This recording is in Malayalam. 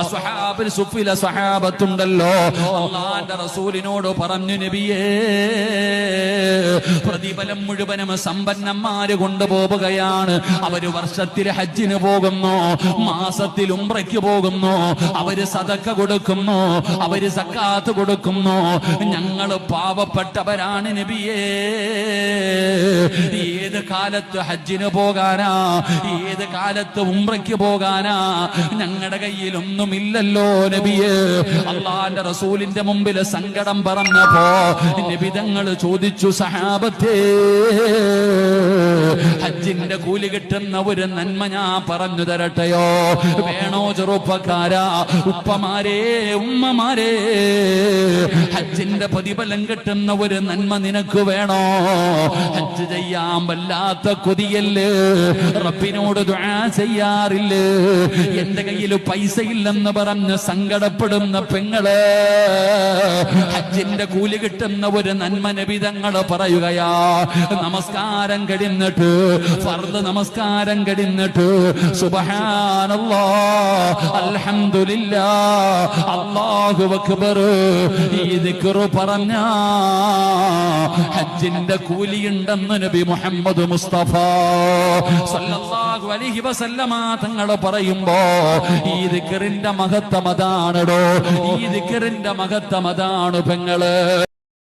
അസ്വഹാബിൽ സുഫില സഹാബത്തുണ്ടല്ലോ അള്ളാന്റെ റസൂലിനോട് പറഞ്ഞു നബിയേ പ്രതിഫലം മുഴുവനും സമ്പന്നന്മാര് കൊണ്ടുപോവുകയാണ്. അവർ വർഷത്തിൽ ഹജ്ജിന് പോകുന്നു മാസത്തിൽ ഉംറയ്ക്ക് പോകുന്നു അവർ സതക്ക കൊടുക്കുന്നു അവർ സക്കാത്ത് കൊടുക്കുന്നു. ഞങ്ങൾ പാവപ്പെട്ടവരാണ് നബിയേ. ഏത് കാലത്ത് ഹജ്ജിന് പോകാനാ? ഏത് കാലത്ത് ഉംറയ്ക്ക് പോകാനാ? ഞങ്ങളുടെ കയ്യിലൊന്നും ഇല്ലല്ലോ നബിയേ. അള്ളാന്റെ റസൂലിന്റെ മുമ്പിൽ സങ്കടം പറഞ്ഞപ്പോ നബിതങ്ങൾ ചോദിച്ചു സഹാബത്തേ ഹജ്ജിന്റെ കൂലി കിട്ടുന്ന ഒരു നന്മ ഞാൻ പറഞ്ഞു തരട്ടെയോ? വേണോ ചെറുപ്പക്കാരാ ഉപ്പമാരേ ഉമ്മമാരേ? ഹജ്ജിന്റെ പ്രതിഫലം കിട്ടുന്ന ഒരു നന്മ നിനക്ക് വേണോ? ഹജ്ജ് ചെയ്യാൻ വല്ലാത്ത കൊതിയല്ലേ? റബ്ബിനോട് ചെയ്യാറില്ലേ? എന്റെ കയ്യിൽ പൈസ ഇല്ലെന്ന് പറഞ്ഞ് സങ്കടപ്പെടുന്ന പെങ്ങൾ ഹജ്ജിന്റെ കൂലി കിട്ടുന്ന ഒരു നന്മ നബിതങ്ങൾ പറയുകയാ നമസ്കാരം കഴിഞ്ഞിട്ട് ഫർദ് നമസ്കാരം കടിന്നിട്ട് സുബ്ഹാനല്ലാ അല്ലാഹു അക്ബർ. ഈ ദിക്റ് പറഞ്ഞ ഹജ്ജിന്റെ കൂലിയുണ്ടെന്ന് നബി മുഹമ്മദ് മുസ്തഫ സല്ലല്ലാഹു അലൈഹി വസല്ലമ പറയുമ്പോ ഈ ദിക്റിന്റെ മഹത്വം ഈ ദിക്റിന്റെ മഹത്വം അതാണ് പെങ്ങൾ.